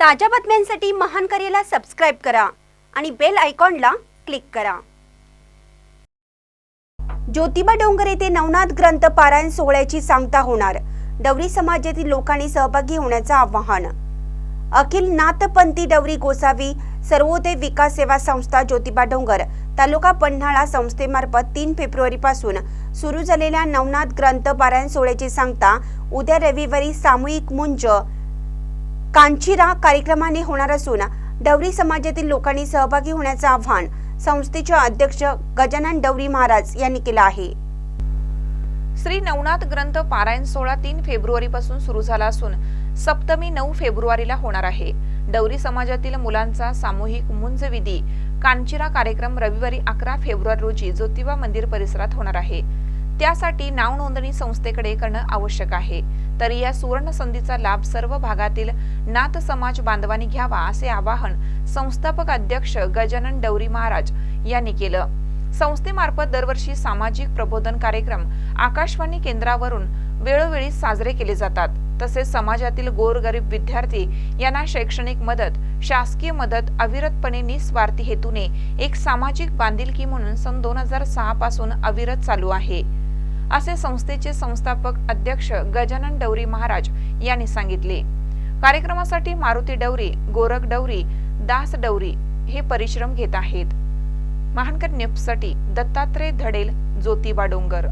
ताज्या बातम्यांसाठी महान करेला सबस्क्राईब करा आणि बेल आयकॉनला क्लिक करा. ज्योतिबा डोंगर येथे नवनाथ ग्रंथ पारायण सोहळ्याची सांगता होणार. डवरी समाजातील लोकांनी सहभागी होण्याचं आवाहन. अखिल नाथपंथी डवरी गोसावी सर्वोदय विकास सेवा संस्था ज्योतिबा डोंगर तालुका पन्हाळा संस्थेमार्फत तीन फेब्रुवारीपासून सुरू झालेल्या नवनाथ ग्रंथ पारायण सोहळ्याची सांगता उद्या रविवारी सामूहिक मुंज कांचिरा कार्यक्रमाने होणार असून डवरी समाजातील लोकांनी सहभागी होण्याचं आव्हान संस्थेचे अध्यक्ष गजानन डवरी महाराज यांनी केलं आहे. श्री नवनाथ ग्रंथ पारायण सोहळा तीन फेब्रुवारी पासून सुरू झाला असून सप्तमी नऊ फेब्रुवारीला होणार आहे. डवरी समाजातील मुलांचा सामूहिक मुंज विधी कांचिरा कार्यक्रम रविवारी अकरा फेब्रुवारी रोजी ज्योतिबा मंदिर परिसरात होणार आहे. त्यासाठी नाव नोंदणी संस्थेकडे करणं आवश्यक आहे. तरी या सुवर्ण संधीचा लाभ सर्व भागातील नाथ समाज बांधवांनी घ्यावा असे आवाहन संस्थापक अध्यक्ष गजानन डवरी महाराज यांनी केलं. संस्थेमार्फत दरवर्षी सामाजिक प्रबोधन कार्यक्रम आकाशवाणी केंद्रावरून वेळोवेळी साजरे केले जातात. तसेच समाजातील गोरगरीब विद्यार्थी यांना शैक्षणिक मदत शासकीय मदत अविरतपणे निस्वार्थी हेतूने एक सामाजिक बांधिलकी म्हणून सन दोन हजार सहा पासून अविरत चालू आहे. असे संस्थेचे संस्थापक अध्यक्ष गजानन डवरी महाराज यांनी सांगितले. कार्यक्रमासाठी मारुती डवरी गोरख डवरी दास डवरी हे परिश्रम घेत आहेत. महानकर न्यूजसाठी दत्तात्रय धडेल ज्योतिबा डोंगर.